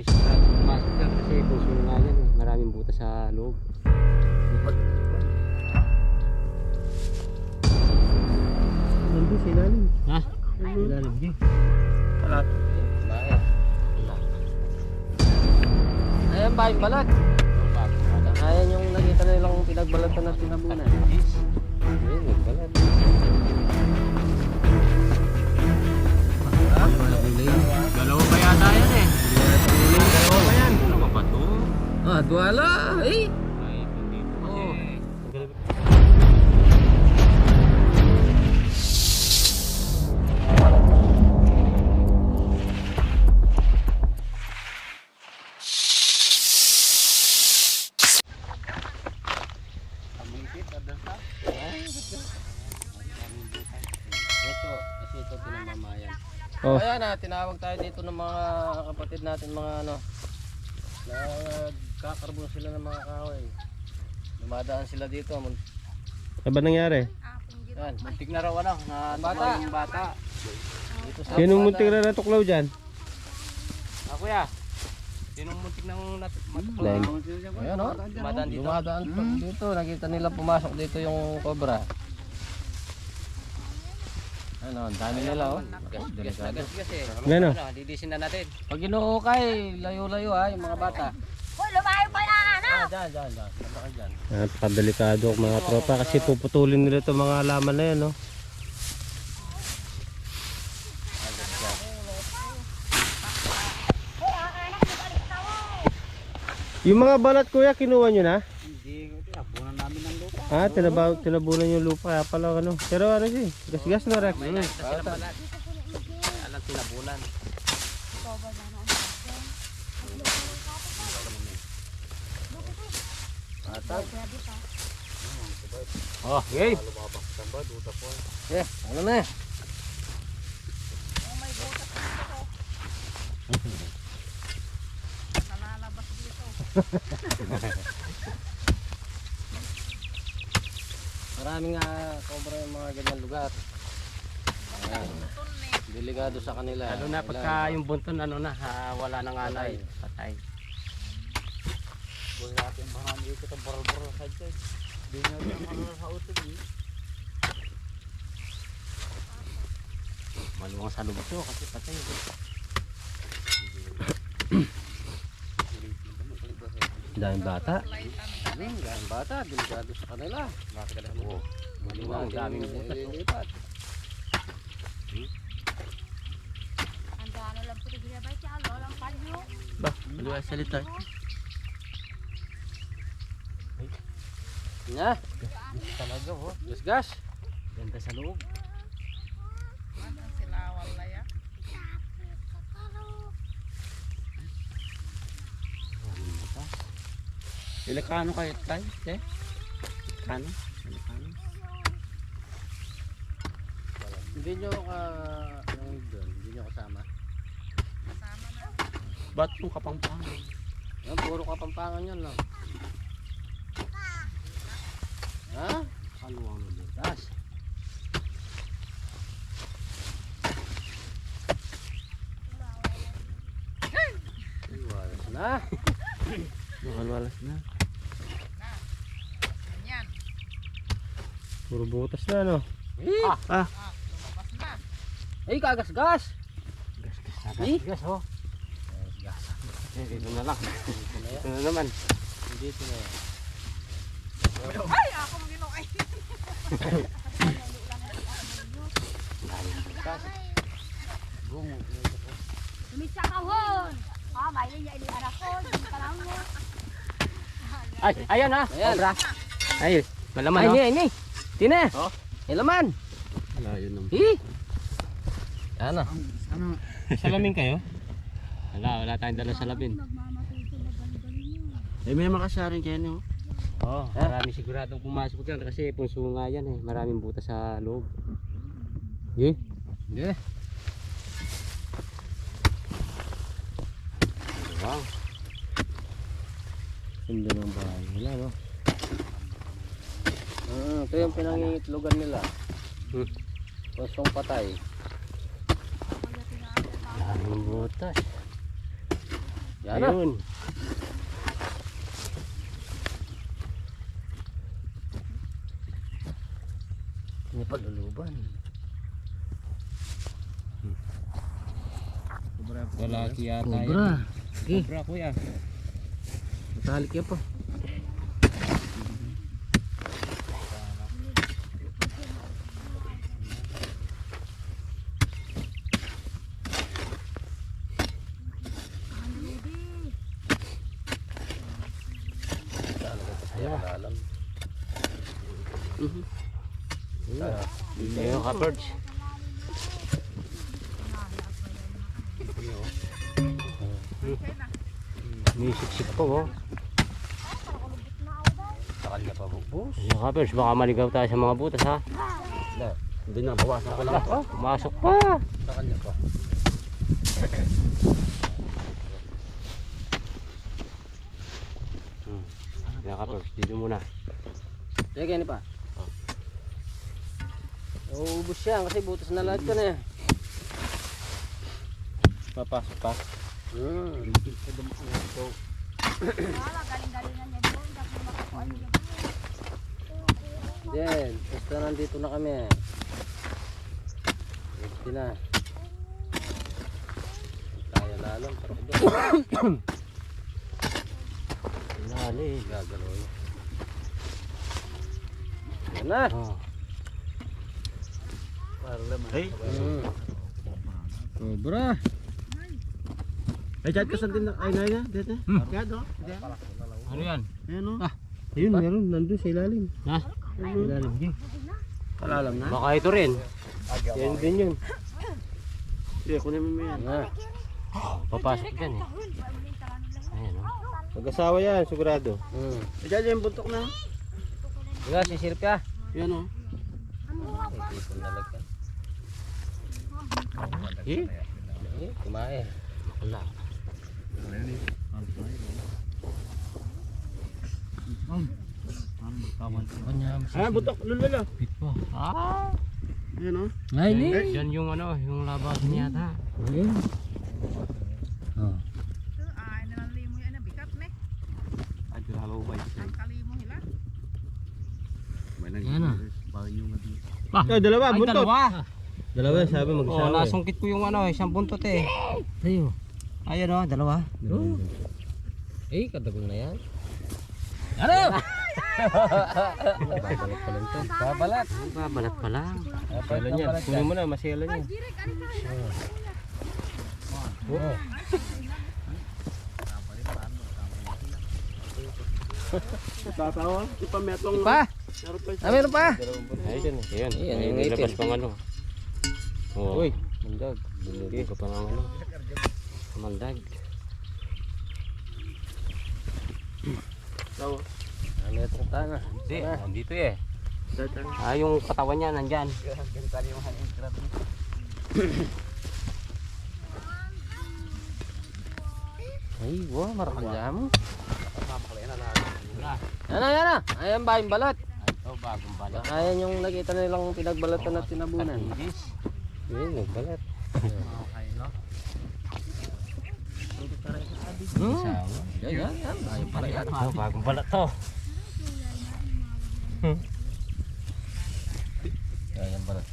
marami sigurado pumasok yan kasi puso nga yan eh. Maraming butas sa loob. Nandun sa ilalim. Ha? Ilalim di. Balat. Ayan ba yung balat? Ayan yung nakita nilang pinagbalatan na tinabunan. Ayan yung balat. Dalawa pa yata yan eh. Ah, duwala. Eh. Oh. Oh. Ayan na, tinawag tayo dito ng mga kapatid natin, mga ano, nagkakarbon sila ng mga kahoy. Dumadaan sila dito. mun- Ano ba nangyari? Yan. Muntik na raw ano, na Bata. yung bata. Dito sa Sinong muntik na natuklaw dyan? Ako ya. Sinong muntik nang nat matuklaw? Ayan o, Dumadaan dito. dumadaan pa dito. Nakita nila pumasok dito yung cobra. Ano, ang dami nila oh. Gas na gas gas eh. Ano? Ano, didisin na natin. Pag inuukay, layo-layo ha, yung mga bata. Hoy, lumayo pa na, ano? Ah, dyan, dyan, dyan. Napakadelikado ang mga tropa kasi puputulin nila itong mga laman na yan, no? Mo. Yung mga balat kuya, kinuha nyo na? Hindi, tinabunan namin ng lupa. Ah, tinabaw, tinabunan yung lupa, kaya pala ano. Pero ano siya, eh, gas-gas na Rex. May nakita sila balat. Alam tinabunan. Atag. Oh, game. Eh, ano na eh. Maraming uh, cobra yung mga ganyan lugar. Ayan. Delikado sa kanila. Lalo na pagka yung bunton ano na, ah, wala nang anay. Patay. Huwag natin marami dito sa baro-baro sa dyan. Hindi rin ano sa utog eh. Maluwang sa lubog to kasi patay. Daming bata. Hmm, ganyan bata, delikado sa kanila. Bakit ka mo? Maluwang, daming butas. oh. Lipat. Ang dano lang po ginabay siya, lolang palyo. Ba, maluwa salita. Na, Talaga oh. gas gas. Ganda sa loob. Ilikano kayo tayo? Eh? Kano? Ilikano? Hindi nyo ka, ano doon, hindi nyo kasama. Ba't yung kapampangan? Yan, puro kapampangan yun lang. Ha? Kaluwang na dito. Tas. Iwalas na. Makalwalas na. Puro butas na, no? Eh, Ah, ay kagas-gas. Eh? Gas oh. Gas. Eh, dito na lang. Dito na naman. Dito na yan. Ay, akong ginuay. Lumisa ka hon. Ah, may linya ini anak ko, mo. Ay, ayan ha. Ayan. Cobra. Ay, malaman Ay, oh. ini, ini. Tine. Oh. May laman. Wala yun naman. Eh. Yan na. salamin kayo? Wala, wala tayong dala sa labin. Eh, may makasarin kayo, no? Oo, oh, marami siguradong pumasok yan kasi punso nga yan eh. Maraming butas sa loob. Eh, Yeah. Wow. ganda ng bahay nila, no? Ah, ito yung pinangingitlogan nila. Hmm. Kusong patay. Maraming butas. Yan na. Ayun. Hindi pa luluban. Lalaki yata Cobra. yan. Cobra kuya. Matalik yan pa. Ayun ka birds. Siksik po oh. Sakal ka pa. Ayun ka birds, baka maligaw tayo sa mga butas ha. Hindi na, bawasan ko lang. Oh, pumasok pa. Sakal niya pa. Ayun ka birds, dito muna. Teka, yan pa. Nauubos siya kasi butas na lahat ka na eh. Papasok pa. Hmm. Then, basta nandito na kami. Ready na. Kaya lalang. Gagalaw yun. Yan na. Oh. Hey. Hmm. Cobra. Ay, chat ka sa din ay na niya. Dito. Kaya do. Ano yan? Ayan o. Ayun, meron. Nandun sa ilalim. Ha? Ilalim. Sige. Kalalam na. Baka ito rin. Yan din yun. Sige, kunin mo yan. Na. Papasok yan eh. Ayan oh. Mag-asawa yan, sigurado. Hmm. Diyan yung buntok na. Diga, sisirip ka. Yan o. Ipon na lang ka. Eh? Eh, kumain. Wala. Ah, buntok. Lulala. Pito. Ah! Yan o. Ay, ni. Yan yung ano, yung labasan yata. Oh. Ay, nalalimo yan na bigat ne. Ay, halo ba Ang kalimo hila. Yan na. Ay, dalawa, Ay, buntot. Dalawa. Dalawa, sabi Oh, mag-asawa. nasungkit ko yung ano, isang buntot eh. Tayo. Ayan oh, dalawa. Eh, kadagal na yan. Ano? Babalat pa lang to. Babalat. Babalat pa lang. Babalat yan. Kunin mo na, masela niya. Oh. Tatawa, ipametong. Pa? Meron pa Ah, meron pa? Ayun, ayun. Ayun, yung nilabas itim. pang ano. Oh. Uy, mandag. Hindi ka pa ng ano. Mandag. Tawa. Ano itong tanga? Hindi, nandito eh. Ah, yung katawan niya nandyan. Ay, wow, marakanya mo. Na, yan na. Ayan ba yung balat? Ito, bagong balat. Baka yan yung nakita nilang pinagbalatan at tinabunan. Yun, nagbalat. Hmm. Yan, yan, yan. Ay, pala yan. Oh, bagong balat to. Yan, yan balat.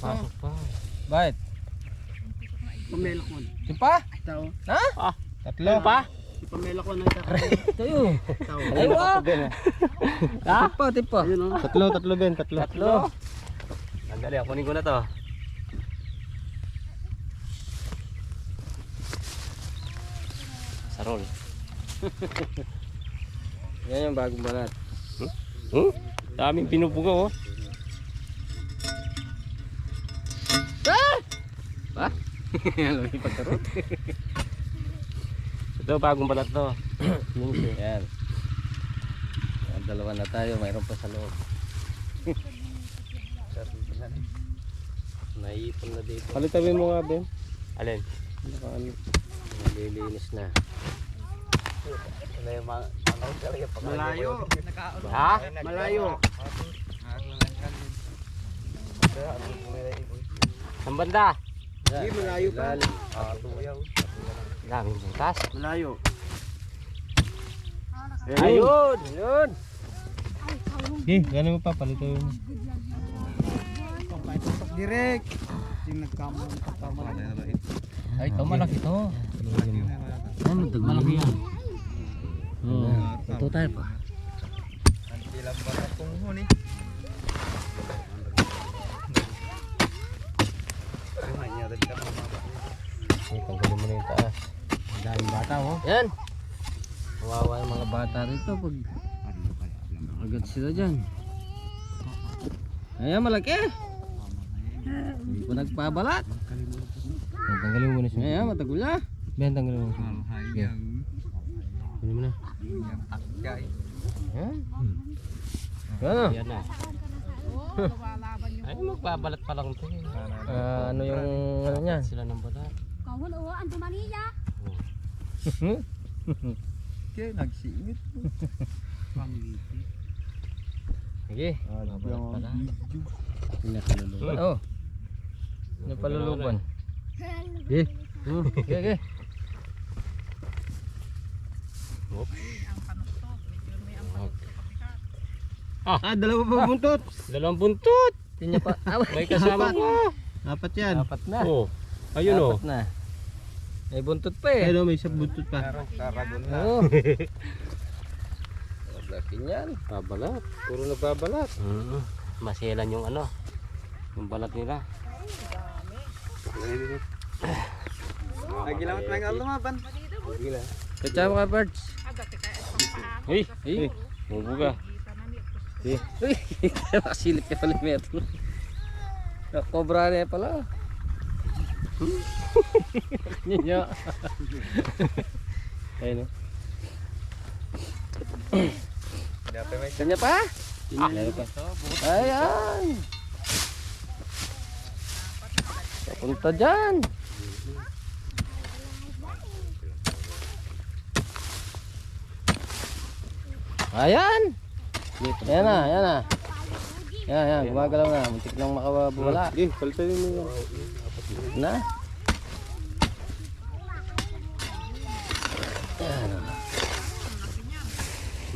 Pasok pa. Bakit? Pamelak mo. Si pa? Tao. Ha? Tatlo. Pa? Ipamelak ko ng tao. Tayo. Ay. Tipa, tipa. Ayun o. Tatlo, tatlo Ben, tatlo. Tatlo. Sandali, kunin ko na to. Sarol. Yan yung bagong balat. Hmm? Daming pinupugo oh. Pa? Lagi pagkarot. Ito, bagong balat to. Yan. Yan, dalawa na tayo. Mayroon pa sa loob. Naipon na dito. Palitabin mo nga Ben. Alin? Naka ano. Nalilinis na. Malayo. Ha? Malayo. Ang banda? Hindi, malayo pa. Daming butas. Malayo. Ayun! Yun. Eh, gano'n mo pa, palito yun. Direct. Yung nagkamang pagkamang. Ay, ito malaki to. Malaki yan. Oo. Ito tayo pa. Ay, tanggalin mo na yung taas. Ang daming bata, oh. Yan. Kawawa yung mga bata rito pag nakagat sila dyan. Ayan, malaki. Hindi pa nagpabalat. Tanggalin mo na siya. Ayan, matagol na. Ben, tanggalin mo siya. Yeah. Na. Ayan. Ano? Yan na. Ay, magbabalat pa lang ito. eh. Ah, ano yung ano niya? Sila ng balat. Kahon o, ang tumaniya. Kaya nagsingit. Sige. Babalat pala. Pinakaluluban. Oh. Napaluluban. Sige. Hmm, Sige, sige. ang panuktok. Medyo may ang panuktok pabigat. Ah, dalawa pa buntot. Dalawang buntot. Tinya pa. Ah, May kasama pa. Apat yan. Apat na. Oh. Ayun, oh. Apat na. May buntot pa eh. Ayun, oh, may isang buntot pa. Oo. Laki niyan. Babalat. Puro nagbabalat. Mm Maselan yung ano. Yung balat nila. Nagilamot na nga lumaban. Kacama ka, Birds. Agad ka kaya pampahan. Hey, Eh. Niya. Uy, nakasilip ka pala yung metro. Nakobra na pala. Ninya. Ayun. Kanya pa? Kanya pa. Ayan. Papunta dyan. Ayan. Ayan na, ayan na. Yan, yan, gumagalaw na. Muntik lang makawala. Eh, palitan mo yan. Na.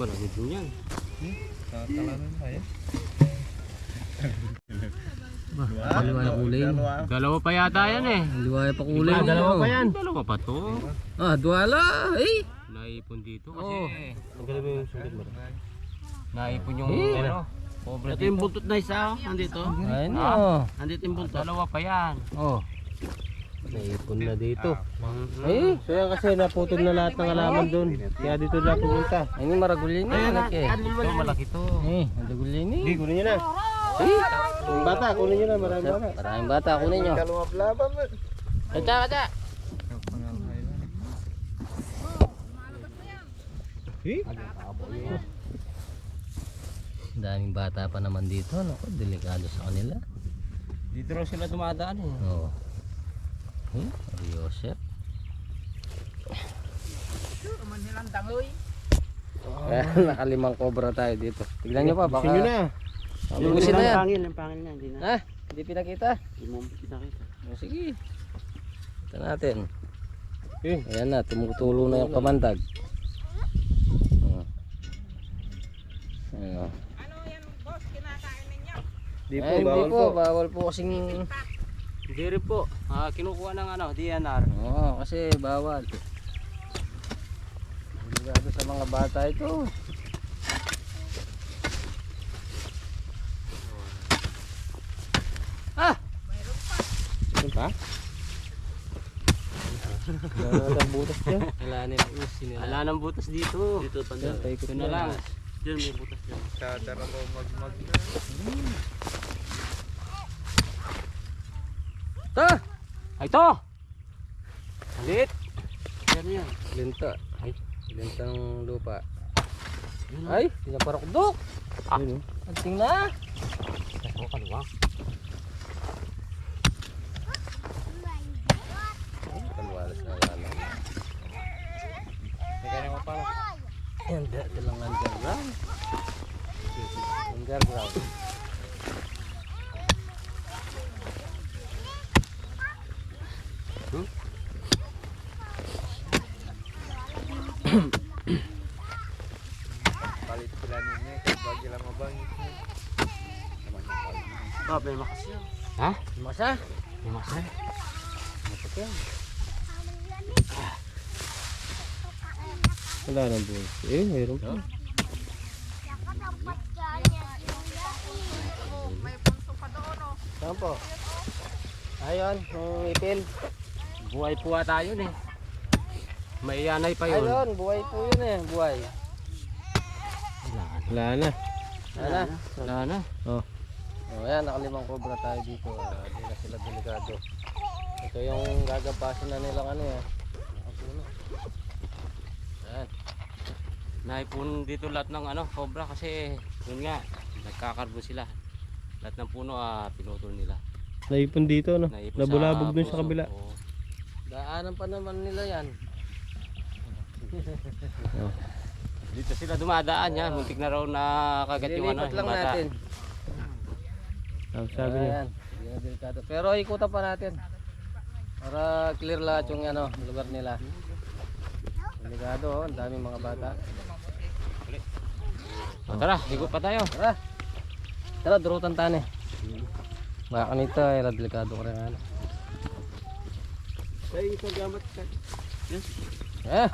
Marami din yan. Dalawa na kulay. Dalawa pa yata yan eh. Dalawa pa kulay. Ah, dalawa pa yan. Dalawa pa to. Ah, duwala. Eh. Naipon dito kasi. Oo. Ang galing yung sulit mo. Naipon yung Eh. ano. Pobre Ito dito. yung buntot na isa, oh. Nandito. Ayun oh. Nandito yung buntot. Dalawa pa yan. Oh. Naipon na dito. Eh. So yan kasi naputol na lahat ng halaman doon. Kaya dito na pumunta. Ayun yung maragulin na. Malaki. Ito malaki to. Eh, maragulin ni. Hindi, kunin nyo na. Eh. Yung bata, kunin nyo na. Marami bata. Maraming bata. Kunin nyo. Kalumablaban mo. Kacha, kacha. Eh? Daming bata pa naman dito. Naku, delikado sa kanila. Dito raw sila dumadaan eh. Oo. Nilang dangoy. Kaya nakalimang cobra tayo dito. Tignan nyo pa, baka... Gusto nyo na. Ubusin na yan. pangil, ang pangil niya. Hindi na. Ha? Hindi pinakita? Hindi mo pinakita. O, sige. Ito natin. Eh, ayan na, tumutulo na yung kamandag. Oh. Ayan, oh. Ano yan, boss? Kinakain ninyo? Di po, hindi bawal po, po. bawal po kasing... Hindi rin po. Ah, kinukuha ng ano, DNR. Oo, kasi bawal. Delikado sa mga bata ito. Ah! Ano pa? Wala na butas dyan. Wala nila usi nila. Wala nang butas dito. Dito, Yan, panda. paikot Ito na lang. Diyan may butas dyan. Ta! Ito! Halit! Yan yan. Linta. Ay, linta ng lupa. Ay, pinaparokdok. Ah. Yun, oh. Anting na. Ako, kaluwa. Kalwalas na wala. Yan, dati lang underground. Underground. Ah, may makas yan. Ha? May masa. Wala nang buhay. Eh, mayroon pa. Oh, may punso pa doon oh. Saan po? Ayun, yung ipil. Buhay po ata yun eh. May yanay pa yun. Ayun, buhay po yun eh, buhay. Wala na. Wala na. Wala na. Oh, ayan, nakalimang cobra tayo dito. Ah, Hindi na sila delikado. Ito yung gagapasin na nilang ano eh. Nakapuno. Ayan. Naipon dito lahat ng ano, cobra kasi yun nga, nagkakarbo sila. Lahat ng puno ah, pinutol nila. Naipon dito, no? Naipon Labulabog dun sa kabila. Oo. Daanan pa naman nila yan. Dito sila dumadaan yan. Muntik na raw na kagat yung ano, Lilipat lang natin. Ang sabi niya. Ayan, delikado. Pero ikutan pa natin. Para clear lahat yung ano, lugar nila. Delikado, oh, ang daming mga bata. O, tara, higot pa tayo. Tara. Tara, durutan tane. Baka nito, eh, delikado ko rin ano. Ay, ito gamat ka. Eh,